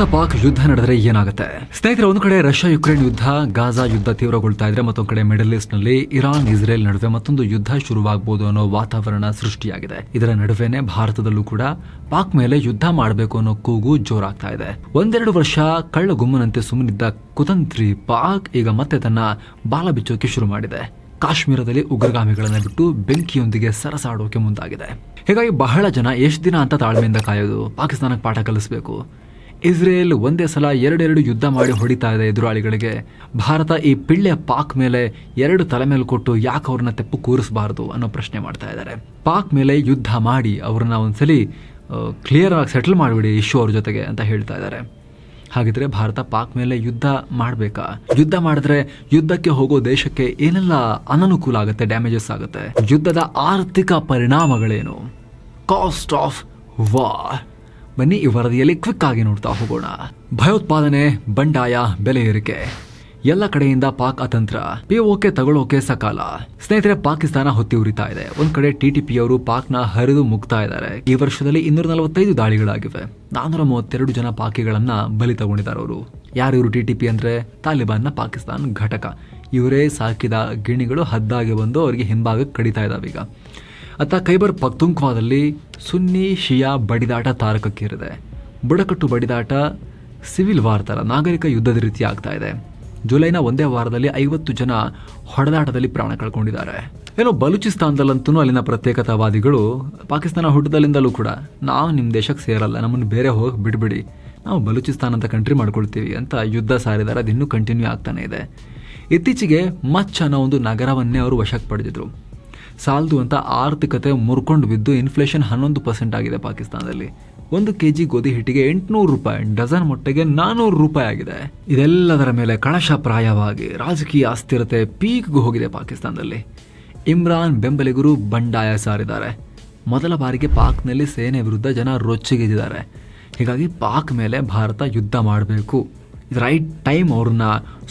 ಭಾರತ ಪಾಕ್ ಯುದ್ಧ ನಡೆದರೆ ಏನಾಗುತ್ತೆ? ಸ್ನೇಹಿತರೆ, ಒಂದು ಕಡೆ ರಷ್ಯಾ ಯುಕ್ರೇನ್ ಯುದ್ಧ, ಗಾಜಾ ಯುದ್ಧ ತೀವ್ರಗೊಳ್ತಾ ಇದ್ರೆ ಮತ್ತೊಂದು ಕಡೆ ಮಿಡಲ್ ಈಸ್ಟ್ನಲ್ಲಿ ಇರಾನ್, ಇಸ್ರೇಲ್ ನಡುವೆ ಮತ್ತೊಂದು ಯುದ್ಧ ಶುರುವಾಗಬಹುದು ಅನ್ನೋ ವಾತಾವರಣ ಸೃಷ್ಟಿಯಾಗಿದೆ. ಇದರ ನಡುವೆನೆ ಭಾರತದಲ್ಲೂ ಕೂಡ ಪಾಕ್ ಮೇಲೆ ಯುದ್ಧ ಮಾಡಬೇಕು ಅನ್ನೋ ಕೂಗು ಜೋರಾಗ್ತಾ ಇದೆ. ಒಂದೆರಡು ವರ್ಷ ಕಳ್ಳ ಗುಮ್ಮನಂತೆ ಸುಮ್ಮನಿದ್ದ ಕುತಂತ್ರಿ ಪಾಕ್ ಈಗ ಮತ್ತೆ ತನ್ನ ಬಾಲ ಬಿಚ್ಚೋಕೆ ಶುರು ಮಾಡಿದೆ. ಕಾಶ್ಮೀರದಲ್ಲಿ ಉಗ್ರಗಾಮಿಗಳನ್ನ ಬಿಟ್ಟು ಬೆಂಕಿಯೊಂದಿಗೆ ಸರಸಾಡೋಕೆ ಮುಂದಾಗಿದೆ. ಹೀಗಾಗಿ ಬಹಳ ಜನ ಎಷ್ಟು ದಿನ ಅಂತ ತಾಳ್ಮೆಯಿಂದ ಕಾಯೋದು? ಪಾಕಿಸ್ತಾನಕ್ಕೆ ಪಾಠ ಕಲಿಸಬೇಕು. ಇಸ್ರೇಲ್ ಒಂದೇ ಸಲ ಎರಡೆರಡು ಯುದ್ಧ ಮಾಡಿ ಹೊಡಿತಾ ಇದೆ ಎದುರಾಳಿಗಳಿಗೆ. ಭಾರತ ಈ ಪಿಳ್ಳೆ ಪಾಕ್ ಮೇಲೆ ಎರಡು ತಲೆ ಮೇಲೆ ಕೊಟ್ಟು ಯಾಕೆ ಅವ್ರನ್ನ ತೆಪ್ಪು ಕೂರಿಸಬಾರ್ದು ಅನ್ನೋ ಪ್ರಶ್ನೆ ಮಾಡ್ತಾ ಇದ್ದಾರೆ. ಪಾಕ್ ಮೇಲೆ ಯುದ್ಧ ಮಾಡಿ ಅವ್ರನ್ನ ಒಂದ್ಸಲಿ ಕ್ಲಿಯರ್ ಆಗಿ ಸೆಟಲ್ ಮಾಡಿಬಿಡಿ ಇಶ್ಯೂ ಅವ್ರ ಜೊತೆಗೆ ಅಂತ ಹೇಳ್ತಾ ಇದ್ದಾರೆ. ಹಾಗಿದ್ರೆ ಭಾರತ ಪಾಕ್ ಮೇಲೆ ಯುದ್ಧ ಮಾಡಬೇಕಾ? ಯುದ್ಧ ಮಾಡಿದ್ರೆ ಯುದ್ಧಕ್ಕೆ ಹೋಗೋ ದೇಶಕ್ಕೆ ಏನೆಲ್ಲ ಅನನುಕೂಲ ಆಗುತ್ತೆ ಡ್ಯಾಮೇಜಸ್ ಆಗುತ್ತೆ? ಯುದ್ಧದ ಆರ್ಥಿಕ ಪರಿಣಾಮಗಳೇನು? ಕಾಸ್ಟ್ ಆಫ್ ವಾರ್ ಬನ್ನಿ, ಈ ವರದಿಯಲ್ಲಿ ಕ್ವಿಕ್ ಆಗಿ ನೋಡ್ತಾ ಹೋಗೋಣ. ಭಯೋತ್ಪಾದನೆ, ಬಂಡಾಯ, ಬೆಲೆ ಏರಿಕೆ. ಎಲ್ಲ ಕಡೆಯಿಂದ ಪಾಕ್ ಅತಂತ್ರ. ಪಿಒಕೆ ತಗೊಳ್ಳೋಕೆ ಸಕಾಲ. ಸ್ನೇಹಿತರೆ, ಪಾಕಿಸ್ತಾನ ಹೊತ್ತಿ ಉರಿತಾ ಇದೆ. ಒಂದ್ ಕಡೆ ಟಿಟಿಪಿ ಅವರು ಪಾಕ್ನ ಹರಿದು ಮುಗ್ತಾ ಇದ್ದಾರೆ. ಈ ವರ್ಷದಲ್ಲಿ ಇನ್ನೂರ ನಲವತ್ತೈದು ದಾಳಿಗಳಾಗಿವೆ. ನಾನೂರ ಮೂವತ್ತೆರಡು ಜನ ಪಾಕಿಗಳನ್ನ ಬಲಿ ತಗೊಂಡಿದ್ದಾರೆ ಅವರು. ಯಾರು ಇವರು ಟಿಟಿಪಿ ಅಂದ್ರೆ? ತಾಲಿಬಾನ್ನ ಪಾಕಿಸ್ತಾನ ಘಟಕ. ಇವರೇ ಸಾಕಿದ ಗಿಣಿಗಳು ಹದ್ದಾಗಿ ಬಂದು ಅವರಿಗೆ ಹಿಂಭಾಗಕ್ಕೆ ಕಡಿತಾ ಇದಾವೆ ಈಗ ಅತ್ತ ಖೈಬರ್ ಪಕ್ತುಂಕ್ವಾದಲ್ಲಿ ಸುನ್ನಿ ಶಿಯಾ ಬಡಿದಾಟ ತಾರಕಕ್ಕೇರಿದೆ. ಬುಡಕಟ್ಟು ಬಡಿದಾಟ ಸಿವಿಲ್ ವಾರ್ ಥರ ನಾಗರಿಕ ಯುದ್ಧದ ರೀತಿ ಆಗ್ತಾ ಇದೆ. ಜುಲೈನ ಒಂದೇ ವಾರದಲ್ಲಿ ಐವತ್ತು ಜನ ಹೊಡೆದಾಟದಲ್ಲಿ ಪ್ರಾಣ ಕಳ್ಕೊಂಡಿದ್ದಾರೆ. ಏನೋ ಬಲೂಚಿಸ್ತಾನದಲ್ಲಂತೂ ಅಲ್ಲಿನ ಪ್ರತ್ಯೇಕತಾವಾದಿಗಳು ಪಾಕಿಸ್ತಾನ ಹುಟ್ಟದಲ್ಲಿಂದಲೂ ಕೂಡ, ನಾವು ನಿಮ್ಮ ದೇಶಕ್ಕೆ ಸೇರಲ್ಲ ನಮ್ಮನ್ನು ಬೇರೆ ಹೋಗಿ ಬಿಡ್ಬಿಡಿ. ನಾವು ಬಲೂಚಿಸ್ತಾನ ಅಂತ ಕಂಟ್ರಿ ಮಾಡ್ಕೊಳ್ತೀವಿ ಅಂತ ಯುದ್ಧ ಸಾರಿದ್ದಾರೆ ಅದು ಇನ್ನೂ ಕಂಟಿನ್ಯೂ ಆಗ್ತಾನೆ ಇದೆ. ಇತ್ತೀಚೆಗೆ ಮಚ್ ಅನ್ನೋ ಒಂದು ನಗರವನ್ನೇ ಅವರು ವಶಕ್ಕೆ ಪಡೆದಿದ್ರು. ಸಾಲದು ಅಂತ ಆರ್ಥಿಕತೆ ಮುರ್ಕೊಂಡು ಬಿದ್ದು ಇನ್ಫ್ಲೇಷನ್ ಹನ್ನೊಂದು ಪರ್ಸೆಂಟ್ ಆಗಿದೆ ಪಾಕಿಸ್ತಾನದಲ್ಲಿ. ಒಂದು ಕೆ ಜಿ ಗೋಧಿ ಹಿಟ್ಟಿಗೆ ಎಂಟುನೂರು ರೂಪಾಯಿ, ಡಜನ್ ಮೊಟ್ಟೆಗೆ ನಾನೂರು ರೂಪಾಯಿ ಆಗಿದೆ. ಇದೆಲ್ಲದರ ಮೇಲೆ ಕಳಶಪ್ರಾಯವಾಗಿ ರಾಜಕೀಯ ಅಸ್ಥಿರತೆ ಪೀಕ್ಗೂ ಹೋಗಿದೆ ಪಾಕಿಸ್ತಾನದಲ್ಲಿ. ಇಮ್ರಾನ್ ಬೆಂಬಲಿಗರು ಬಂಡಾಯ ಸಾರಿದ್ದಾರೆ. ಮೊದಲ ಬಾರಿಗೆ ಪಾಕ್ನಲ್ಲಿ ಸೇನೆ ವಿರುದ್ಧ ಜನ ರೊಚ್ಚಿಗೆದ್ದಿದ್ದಾರೆ. ಹೀಗಾಗಿ ಪಾಕ್ ಮೇಲೆ ಭಾರತ ಯುದ್ಧ ಮಾಡಬೇಕು. ಇದು ರೈಟ್ ಟೈಮ್ ಅವ್ರನ್ನ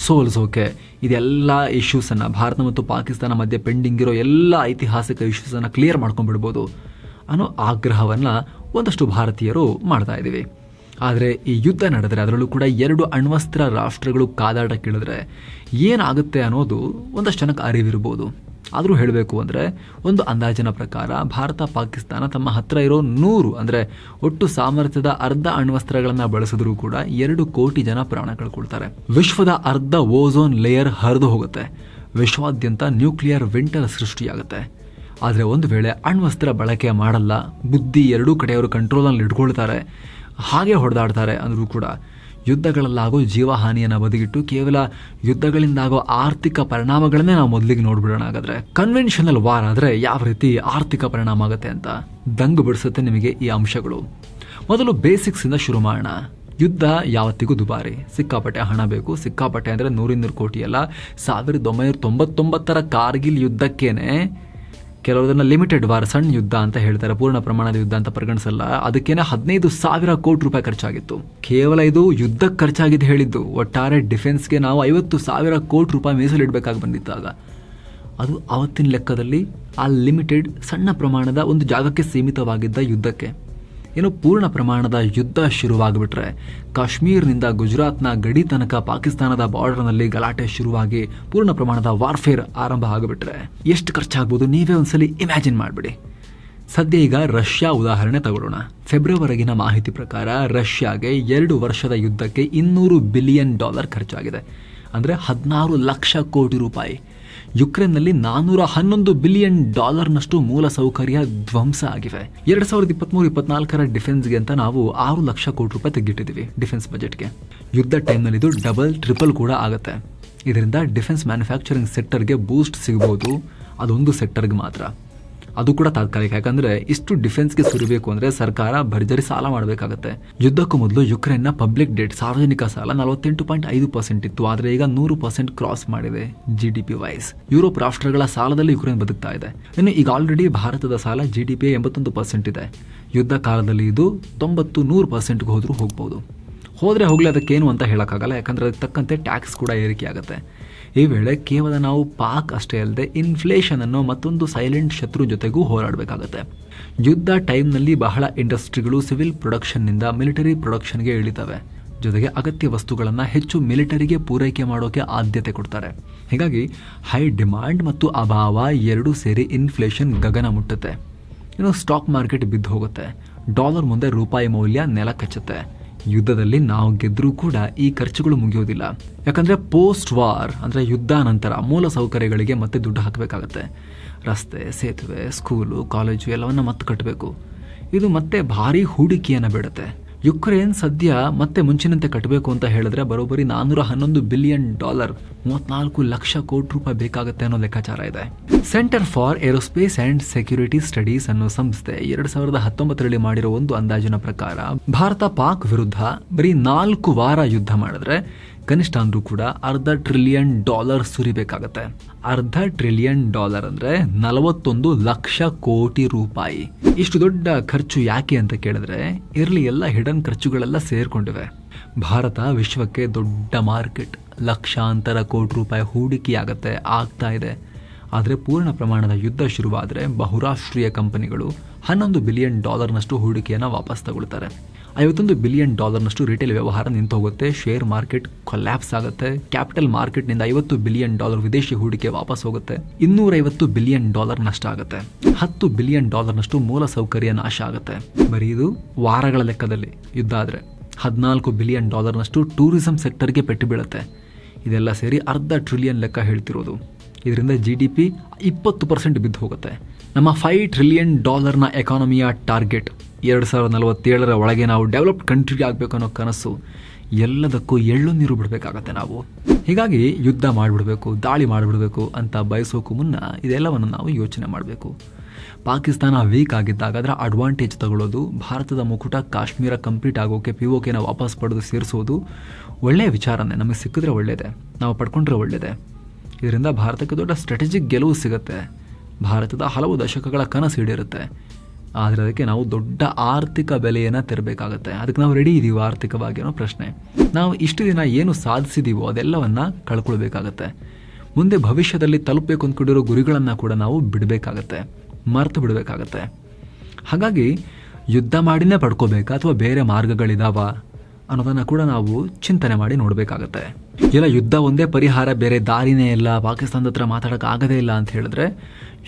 ಸೋಲಿಸೋಕೆ. ಇದೆಲ್ಲ ಇಶ್ಯೂಸನ್ನು ಭಾರತ ಮತ್ತು ಪಾಕಿಸ್ತಾನ ಮಧ್ಯೆ ಪೆಂಡಿಂಗ್ ಇರೋ ಎಲ್ಲ ಐತಿಹಾಸಿಕ ಇಶ್ಯೂಸನ್ನು ಕ್ಲಿಯರ್ ಮಾಡ್ಕೊಂಡ್ಬಿಡ್ಬೋದು ಅನ್ನೋ ಆಗ್ರಹವನ್ನು ಒಂದಷ್ಟು ಭಾರತೀಯರು ಮಾಡ್ತಾ ಇದ್ದೀವಿ. ಆದರೆ ಈ ಯುದ್ಧ ನಡೆದರೆ ಅದರಲ್ಲೂ ಕೂಡ ಎರಡು ಅಣ್ವಸ್ತ್ರ ರಾಷ್ಟ್ರಗಳು ಕಾದಾಟ ಕೇಳಿದ್ರೆ ಏನಾಗುತ್ತೆ ಅನ್ನೋದು ಒಂದಷ್ಟು ಜನಕ್ಕೆ ಅರಿವಿರ್ಬೋದು. ಆದರೂ ಹೇಳಬೇಕು ಅಂದರೆ ಒಂದು ಅಂದಾಜಿನ ಪ್ರಕಾರ ಭಾರತ, ಪಾಕಿಸ್ತಾನ ತಮ್ಮ ಹತ್ರ ಇರೋ ನೂರು ಅಂದರೆ ಒಟ್ಟು ಸಾಮರ್ಥ್ಯದ ಅರ್ಧ ಅಣ್ವಸ್ತ್ರಗಳನ್ನು ಬಳಸಿದ್ರೂ ಕೂಡ ಎರಡು ಕೋಟಿ ಜನ ಪ್ರಾಣ ಕಳ್ಕೊಳ್ತಾರೆ ವಿಶ್ವದ ಅರ್ಧ ಓಝೋನ್ ಲೇಯರ್ ಹರಿದು ಹೋಗುತ್ತೆ. ವಿಶ್ವಾದ್ಯಂತ ನ್ಯೂಕ್ಲಿಯರ್ ವಿಂಟರ್ ಸೃಷ್ಟಿಯಾಗುತ್ತೆ. ಆದರೆ ಒಂದು ವೇಳೆ ಅಣ್ವಸ್ತ್ರ ಬಳಕೆ ಮಾಡಲ್ಲ, ಬುದ್ಧಿ ಎರಡೂ ಕಡೆಯವರು ಕಂಟ್ರೋಲಲ್ಲಿ ಇಟ್ಕೊಳ್ತಾರೆ, ಹಾಗೆ ಹೊಡೆದಾಡ್ತಾರೆ ಅಂದರೂ ಕೂಡ ಯುದ್ಧಗಳಲ್ಲಾಗೋ ಜೀವಹಾನಿಯನ್ನು ಬದಿಗಿಟ್ಟು ಕೇವಲ ಯುದ್ಧಗಳಿಂದಾಗೋ ಆರ್ಥಿಕ ಪರಿಣಾಮಗಳನ್ನೇ ನಾವು ಮೊದಲಿಗೆ ನೋಡ್ಬಿಡೋಣ. ಹಾಗಾದ್ರೆ ಕನ್ವೆನ್ಷನಲ್ ವಾರ್ ಆದರೆ ಯಾವ ರೀತಿ ಆರ್ಥಿಕ ಪರಿಣಾಮ ಆಗುತ್ತೆ ಅಂತ ದಂಗು ಬಿಡಿಸುತ್ತೆ ನಿಮಗೆ ಈ ಅಂಶಗಳು. ಮೊದಲು ಬೇಸಿಕ್ಸಿಂದ ಶುರು ಮಾಡೋಣ. ಯುದ್ಧ ಯಾವತ್ತಿಗೂ ದುಬಾರಿ. ಸಿಕ್ಕಾಪಟ್ಟೆ ಹಣ ಬೇಕು. ಸಿಕ್ಕಾಪಟ್ಟೆ ಅಂದರೆ ನೂರಿನ್ನೂರು ಕೋಟಿ ಅಲ್ಲ, ಸಾವಿರದ ಒಂಬೈನೂರ ತೊಂಬತ್ತೊಂಬತ್ತರ ಕಾರ್ಗಿಲ್ ಯುದ್ಧಕ್ಕೇನೆ ಕೆಲವುದನ್ನ ಲಿಮಿಟೆಡ್ ವಾರ್, ಸಣ್ಣ ಯುದ್ಧ ಅಂತ ಹೇಳ್ತಾರೆ, ಪೂರ್ಣ ಪ್ರಮಾಣದ ಯುದ್ಧ ಅಂತ ಪರಿಗಣಿಸಲ್ಲ. ಅದಕ್ಕೇನೆ ಹದಿನೈದು ಸಾವಿರ ಕೋಟಿ ರೂಪಾಯಿ ಖರ್ಚಾಗಿತ್ತು. ಕೇವಲ ಇದು ಯುದ್ಧಕ್ಕೆ ಖರ್ಚಾಗಿದ್ದು ಹೇಳಿದ್ದು. ಒಟ್ಟಾರೆ ಡಿಫೆನ್ಸ್ಗೆ ನಾವು ಐವತ್ತು ಸಾವಿರ ಕೋಟಿ ರೂಪಾಯಿ ಮೀಸಲಿಡಬೇಕಾಗಿ ಬಂದಿದ್ದಾಗ. ಅದು ಅವತ್ತಿನ ಲೆಕ್ಕದಲ್ಲಿ ಆ ಲಿಮಿಟೆಡ್ ಸಣ್ಣ ಪ್ರಮಾಣದ ಒಂದು ಜಾಗಕ್ಕೆ ಸೀಮಿತವಾಗಿದ್ದ ಯುದ್ಧಕ್ಕೆ. ಏನು ಪೂರ್ಣ ಪ್ರಮಾಣದ ಯುದ್ಧ ಶುರುವಾಗಿಬಿಟ್ರೆ. ಕಾಶ್ಮೀರ್ನಿಂದ ಗುಜರಾತ್ನ ಗಡಿ ತನಕ ಪಾಕಿಸ್ತಾನದ ಬಾರ್ಡರ್ನಲ್ಲಿ ಗಲಾಟೆ ಶುರುವಾಗಿ ಪೂರ್ಣ ಪ್ರಮಾಣದ ವಾರ್ಫೇರ್ ಆರಂಭ ಆಗಿಬಿಟ್ರೆ. ಎಷ್ಟು ಖರ್ಚಾಗ್ಬೋದು ನೀವೇ ಒಂದ್ಸಲಿ ಇಮ್ಯಾಜಿನ್ ಮಾಡಿಬಿಡಿ. ಸದ್ಯ ಈಗ ರಷ್ಯಾ ಉದಾಹರಣೆ ತಗೊಳ್ಳೋಣ. ಫೆಬ್ರವರಿಗಿನ ಮಾಹಿತಿ ಪ್ರಕಾರ ರಷ್ಯಾಗೆ ಎರಡು ವರ್ಷದ ಯುದ್ಧಕ್ಕೆ ಇನ್ನೂರು ಬಿಲಿಯನ್ ಡಾಲರ್ ಖರ್ಚಾಗಿದೆ. ಅಂದರೆ ಹದಿನಾರು ಲಕ್ಷ ಕೋಟಿ ರೂಪಾಯಿ. ಯುಕ್ರೇನ್ನಲ್ಲಿ ನಾನ್ನೂರ ಹನ್ನೊಂದು ಬಿಲಿಯನ್ ಡಾಲರ್ನಷ್ಟು ಮೂಲಸೌಕರ್ಯ ಧ್ವಂಸ ಆಗಿವೆ. ಎರಡ್ ಸಾವಿರದ ಇಪ್ಪತ್ಮೂರು, ಇಪ್ಪತ್ನಾಲ್ಕರ ಡಿಫೆನ್ಸ್ಗೆ ಅಂತ ನಾವು ಆರು ಲಕ್ಷ ಕೋಟಿ ರೂಪಾಯಿ ತೆಗೆದಿಟ್ಟಿದ್ದೀವಿ ಡಿಫೆನ್ಸ್ ಬಜೆಟ್ಗೆ. ಯುದ್ಧ ಟೈಮ್ನಲ್ಲಿ ಇದು ಡಬಲ್, ಟ್ರಿಪಲ್ ಕೂಡ ಆಗುತ್ತೆ. ಇದರಿಂದ ಡಿಫೆನ್ಸ್ ಮ್ಯಾನುಫ್ಯಾಕ್ಚರಿಂಗ್ ಸೆಕ್ಟರ್ಗೆ ಬೂಸ್ಟ್ ಸಿಗ್ಬೋದು. ಅದೊಂದು ಸೆಕ್ಟರ್ಗೆ ಮಾತ್ರ. ಅದು ಕೂಡ ತಾತ್ಕಾಲಿಕ. ಯಾಕಂದ್ರೆ ಇಷ್ಟು ಡಿಫೆನ್ಸ್ಗೆ ಸುರಿಬೇಕು ಅಂದ್ರೆ ಸರ್ಕಾರ ಭರ್ಜರಿ ಸಾಲ ಮಾಡಬೇಕಾಗುತ್ತೆ. ಯುದ್ಧಕ್ಕೂ ಮೊದಲು ಯುಕ್ರೇನ್ನ ಪಬ್ಲಿಕ್ ಡೆಟ್ ಸಾರ್ವಜನಿಕ ಸಾಲ ನಲವತ್ತೆಂಟು ಪಾಯಿಂಟ್ ಐದು ಪರ್ಸೆಂಟ್ ಇತ್ತು. ಆದರೆ ಈಗ ನೂರು ಪರ್ಸೆಂಟ್ ಕ್ರಾಸ್ ಮಾಡಿದೆ G D P wise Europe ರಾಷ್ಟ್ರಗಳ ಸಾಲದಲ್ಲಿ ಯುಕ್ರೇನ್ ಬದುಕ್ತಾ ಇದೆ. ಇನ್ನು ಈಗ ಆಲ್ರೆಡಿ ಭಾರತದ ಸಾಲ ಜಿ ಡಿ ಪಿ ಎಂಬತ್ತೊಂದು ಪರ್ಸೆಂಟ್ ಇದೆ. ಯುದ್ಧ ಕಾಲದಲ್ಲಿ ಇದು ತೊಂಬತ್ತು ನೂರು ಪರ್ಸೆಂಟ್ಗೆ ಹೋದರೂ ಹೋಗ್ಬೋದು. ಹೋದರೆ ಹೋಗಲಿ, ಅದಕ್ಕೇನು ಅಂತ ಹೇಳೋಕ್ಕಾಗಲ್ಲ. ಯಾಕಂದರೆ ಅದಕ್ಕೆ ತಕ್ಕಂತೆ ಟ್ಯಾಕ್ಸ್ ಕೂಡ ಏರಿಕೆ ಆಗುತ್ತೆ ಈ ವೇಳೆ ಕೇವಲ ನಾವು ಪಾಕ್ ಅಷ್ಟೇ ಅಲ್ಲದೆ ಇನ್ಫ್ಲೇಷನ್ ಅನ್ನೋ ಮತ್ತೊಂದು ಸೈಲೆಂಟ್ ಶತ್ರು ಜೊತೆಗೂ ಹೋರಾಡಬೇಕಾಗುತ್ತೆ. ಯುದ್ಧ ಟೈಮ್ನಲ್ಲಿ ಬಹಳ ಇಂಡಸ್ಟ್ರಿಗಳು ಸಿವಿಲ್ ಪ್ರೊಡಕ್ಷನ್ನಿಂದ ಮಿಲಿಟರಿ ಪ್ರೊಡಕ್ಷನ್ಗೆ ಇಳಿತವೆ. ಜೊತೆಗೆ ಅಗತ್ಯ ವಸ್ತುಗಳನ್ನು ಹೆಚ್ಚು ಮಿಲಿಟರಿಗೆ ಪೂರೈಕೆ ಮಾಡೋಕೆ ಆದ್ಯತೆ ಕೊಡ್ತಾರೆ. ಹೀಗಾಗಿ ಹೈ ಡಿಮ್ಯಾಂಡ್ ಮತ್ತು ಅಭಾವ ಎರಡೂ ಸೇರಿ ಇನ್ಫ್ಲೇಷನ್ ಗಗನ ಮುಟ್ಟುತ್ತೆ. ಇನ್ನು ಸ್ಟಾಕ್ ಮಾರ್ಕೆಟ್ ಬಿದ್ದು ಹೋಗುತ್ತೆ. ಡಾಲರ್ ಮುಂದೆ ರೂಪಾಯಿ ಮೌಲ್ಯ ನೆಲ ಕಚ್ಚುತ್ತೆ ಯುದ್ಧದಲ್ಲಿ ನಾವು ಗೆದ್ರೂ ಕೂಡ ಈ ಖರ್ಚುಗಳು ಮುಗಿಯೋದಿಲ್ಲ. ಯಾಕಂದ್ರೆ ಪೋಸ್ಟ್ ವಾರ್ ಅಂದ್ರೆ ಯುದ್ಧ ನಂತರ ಮೂಲ ಸೌಕರ್ಯಗಳಿಗೆ ಮತ್ತೆ ದುಡ್ಡು ಹಾಕಬೇಕಾಗತ್ತೆ. ರಸ್ತೆ, ಸೇತುವೆ ಸ್ಕೂಲು ಕಾಲೇಜು ಎಲ್ಲವನ್ನ ಮತ್ತೆ ಕಟ್ಟಬೇಕು ಇದು ಮತ್ತೆ ಭಾರಿ ಹೂಡಿಕೆಯನ್ನು ಬೇಡುತ್ತೆ. ಯುಕ್ರೇನ್ ಸದ್ಯ ಮತ್ತೆ ಮುಂಚಿನಂತೆ ಕಟ್ಟಬೇಕು ಅಂತ ಹೇಳಿದ್ರೆ ಬರೋಬ್ಬರಿ ನಾನ್ನೂರ ಹನ್ನೊಂದು ಬಿಲಿಯನ್ ಡಾಲರ್, ಮೂವತ್ನಾಲ್ಕು ಲಕ್ಷ ಕೋಟಿ ರೂಪಾಯಿ ಬೇಕಾಗುತ್ತೆ ಅನ್ನೋ ಲೆಕ್ಕಾಚಾರ ಇದೆ. Centre for aerospace and security studies ಅನ್ನೋ ಸಂಸ್ಥೆ ಎರಡ್ ಸಾವಿರದ ಹತ್ತೊಂಬತ್ತರಲ್ಲಿ ಮಾಡಿರೋ ಒಂದು ಅಂದಾಜಿನ ಪ್ರಕಾರ ಭಾರತ ಪಾಕ್ ವಿರುದ್ಧ ಬರೀ ನಾಲ್ಕು ವಾರ ಯುದ್ಧ ಮಾಡಿದ್ರೆ ಕನಿಷ್ಠ ಅಂದ್ರೂ ಕೂಡ ಅರ್ಧ ಟ್ರಿಲಿಯನ್ ಡಾಲರ್ ಸುರಿಬೇಕಾಗತ್ತೆ. ಅರ್ಧ ಟ್ರಿಲಿಯನ್ ಡಾಲರ್ ಅಂದ್ರೆ ನಲವತ್ತೊಂದು ಲಕ್ಷ ಕೋಟಿ ರೂಪಾಯಿ. ಇಷ್ಟು ದೊಡ್ಡ ಖರ್ಚು ಯಾಕೆ ಅಂತ ಕೇಳಿದ್ರೆ, ಇರಲಿ ಎಲ್ಲ ಹಿಡನ್ ಖರ್ಚುಗಳೆಲ್ಲ ಸೇರ್ಕೊಂಡಿವೆ. ಭಾರತ ವಿಶ್ವಕ್ಕೆ ದೊಡ್ಡ ಮಾರ್ಕೆಟ್. ಲಕ್ಷಾಂತರ ಕೋಟಿ ರೂಪಾಯಿ ಹೂಡಿಕೆಯಾಗತ್ತೆ, ಆಗ್ತಾ ಇದೆ. ಆದರೆ ಪೂರ್ಣ ಪ್ರಮಾಣದ ಯುದ್ಧ ಶುರುವಾದರೆ ಬಹುರಾಷ್ಟ್ರೀಯ ಕಂಪನಿಗಳು ಹನ್ನೊಂದು ಬಿಲಿಯನ್ ಡಾಲರ್ನಷ್ಟು ಹೂಡಿಕೆಯನ್ನು ವಾಪಸ್ ತಗೊಳ್ತಾರೆ. ಐವತ್ತೊಂದು ಬಿಲಿಯನ್ ಡಾಲರ್ನಷ್ಟು ರಿಟೇಲ್ ವ್ಯವಹಾರ ನಿಂತು ಹೋಗುತ್ತೆ ಶೇರ್ ಮಾರ್ಕೆಟ್ ಕೊಲ್ಯಾಪ್ಸ್ ಆಗುತ್ತೆ ಕ್ಯಾಪಿಟಲ್ ಮಾರ್ಕೆಟ್ನಿಂದ ಐವತ್ತು ಬಿಲಿಯನ್ ಡಾಲರ್ ವಿದೇಶಿ ಹೂಡಿಕೆ ವಾಪಸ್ ಹೋಗುತ್ತೆ. ಇನ್ನೂರೈವತ್ತು ಬಿಲಿಯನ್ ಡಾಲರ್ ನಷ್ಟ ಆಗುತ್ತೆ. ಹತ್ತು ಬಿಲಿಯನ್ ಡಾಲರ್ನಷ್ಟು ಮೂಲ ಸೌಕರ್ಯ ನಾಶ ಆಗುತ್ತೆ. ಬರೀ ಇದು ವಾರಗಳ ಲೆಕ್ಕದಲ್ಲಿ. ಯುದ್ಧ ಆದರೆ ಹದಿನಾಲ್ಕು ಬಿಲಿಯನ್ ಡಾಲರ್ನಷ್ಟು ಟೂರಿಸಂ ಸೆಕ್ಟರ್ಗೆ ಪೆಟ್ಟು ಬೀಳುತ್ತೆ. ಇದೆಲ್ಲ ಸೇರಿ ಅರ್ಧ ಟ್ರಿಲಿಯನ್ ಲೆಕ್ಕ ಹೇಳ್ತಿರೋದು. ಇದರಿಂದ ಜಿ ಡಿ ಪಿ ಇಪ್ಪತ್ತು ಪರ್ಸೆಂಟ್ ಬಿದ್ದು ಹೋಗುತ್ತೆ. ನಮ್ಮ ಫೈವ್ ಟ್ರಿಲಿಯನ್ ಡಾಲರ್ನ ಎಕಾನಮಿಯ ಟಾರ್ಗೆಟ್ ಎರಡು ಸಾವಿರದ ನಲವತ್ತೇಳರ ಒಳಗೆ ನಾವು ಡೆವಲಪ್ಡ್ ಕಂಟ್ರಿ ಆಗಬೇಕು ಅನ್ನೋ ಕನಸು ಎಲ್ಲದಕ್ಕೂ ಎಳ್ಳು ನೀರು ಬಿಡಬೇಕಾಗತ್ತೆ ನಾವು. ಹೀಗಾಗಿ ಯುದ್ಧ ಮಾಡಿಬಿಡಬೇಕು, ದಾಳಿ ಮಾಡಿಬಿಡಬೇಕು ಅಂತ ಬಯಸೋಕ್ಕೂ ಮುನ್ನ ಇದೆಲ್ಲವನ್ನು ನಾವು ಯೋಚನೆ ಮಾಡಬೇಕು. ಪಾಕಿಸ್ತಾನ ವೀಕ್ ಆಗಿದ್ದಾಗ ಅದರ ಅಡ್ವಾಂಟೇಜ್ ತಗೊಳ್ಳೋದು, ಭಾರತದ ಮುಕುಟ ಕಾಶ್ಮೀರ ಕಂಪ್ಲೀಟ್ ಆಗೋಕೆ ಪಿ ಓಕೆನ ವಾಪಸ್ ಪಡೆದು ಸೇರಿಸೋದು ಒಳ್ಳೆಯ ವಿಚಾರನೇ, ನಮಗೆ ಸಿಕ್ಕಿದ್ರೆ ಒಳ್ಳೆಯದೇ ನಾವು ಪಡ್ಕೊಂಡ್ರೆ ಒಳ್ಳೆಯದೇ ಇದರಿಂದ ಭಾರತಕ್ಕೆ ದೊಡ್ಡ ಸ್ಟ್ರಾಟಜಿಕ್ ಗೆಲುವು ಸಿಗುತ್ತೆ. ಭಾರತದ ಹಲವು ದಶಕಗಳ ಕನಸು ಆದರೆ ಅದಕ್ಕೆ ನಾವು ದೊಡ್ಡ ಆರ್ಥಿಕ ಬೆಲೆಯನ್ನು ತೆರಬೇಕಾಗತ್ತೆ. ಅದಕ್ಕೆ ನಾವು ರೆಡಿ ಇದ್ದೀವೋ ಆರ್ಥಿಕವಾಗಿ ಅನ್ನೋ ಪ್ರಶ್ನೆ. ನಾವು ಇಷ್ಟು ದಿನ ಏನು ಸಾಧಿಸಿದೀವೋ ಅದೆಲ್ಲವನ್ನು ಕಳ್ಕೊಳ್ಬೇಕಾಗತ್ತೆ. ಮುಂದೆ ಭವಿಷ್ಯದಲ್ಲಿ ತಲುಪಬೇಕು ಅಂದ್ಕೊಂಡಿರೋ ಗುರಿಗಳನ್ನು ಕೂಡ ನಾವು ಬಿಡಬೇಕಾಗತ್ತೆ. ಮರೆತು ಬಿಡಬೇಕಾಗತ್ತೆ. ಹಾಗಾಗಿ ಯುದ್ಧ ಮಾಡಿನೇ ಪಡ್ಕೋಬೇಕಾ ಅಥವಾ ಬೇರೆ ಮಾರ್ಗಗಳಿದಾವ? ಅನ್ನೋದನ್ನು ಕೂಡ ನಾವು ಚಿಂತನೆ ಮಾಡಿ ನೋಡಬೇಕಾಗತ್ತೆ. ಇಲ್ಲ, ಯುದ್ಧ ಒಂದೇ ಪರಿಹಾರ, ಬೇರೆ ದಾರಿನೇ ಇಲ್ಲ, ಪಾಕಿಸ್ತಾನದ ಹತ್ರ ಮಾತಾಡೋಕೆ ಆಗದೇ ಇಲ್ಲ ಅಂತ ಹೇಳಿದ್ರೆ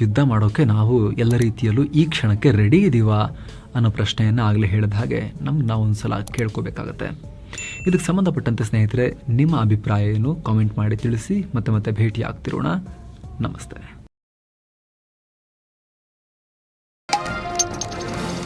ಯುದ್ಧ ಮಾಡೋಕ್ಕೆ ನಾವು ಎಲ್ಲ ರೀತಿಯಲ್ಲೂ ಈ ಕ್ಷಣಕ್ಕೆ ರೆಡಿ ಇದ್ದೀವಾ ಅನ್ನೋ ಪ್ರಶ್ನೆಯನ್ನು ಆಗಲೇ ಹೇಳಿದ ಹಾಗೆ ನಮ್ಗೆ ನಾವು ಒಂದ್ಸಲ ಕೇಳ್ಕೋಬೇಕಾಗತ್ತೆ. ಇದಕ್ಕೆ ಸಂಬಂಧಪಟ್ಟಂತೆ ಸ್ನೇಹಿತರೆ, ನಿಮ್ಮ ಅಭಿಪ್ರಾಯ ಏನು? ಕಾಮೆಂಟ್ ಮಾಡಿ ತಿಳಿಸಿ, ಮತ್ತೆ ಮತ್ತೆ ಭೇಟಿ ಆಗ್ತಿರೋಣ ನಮಸ್ತೆ.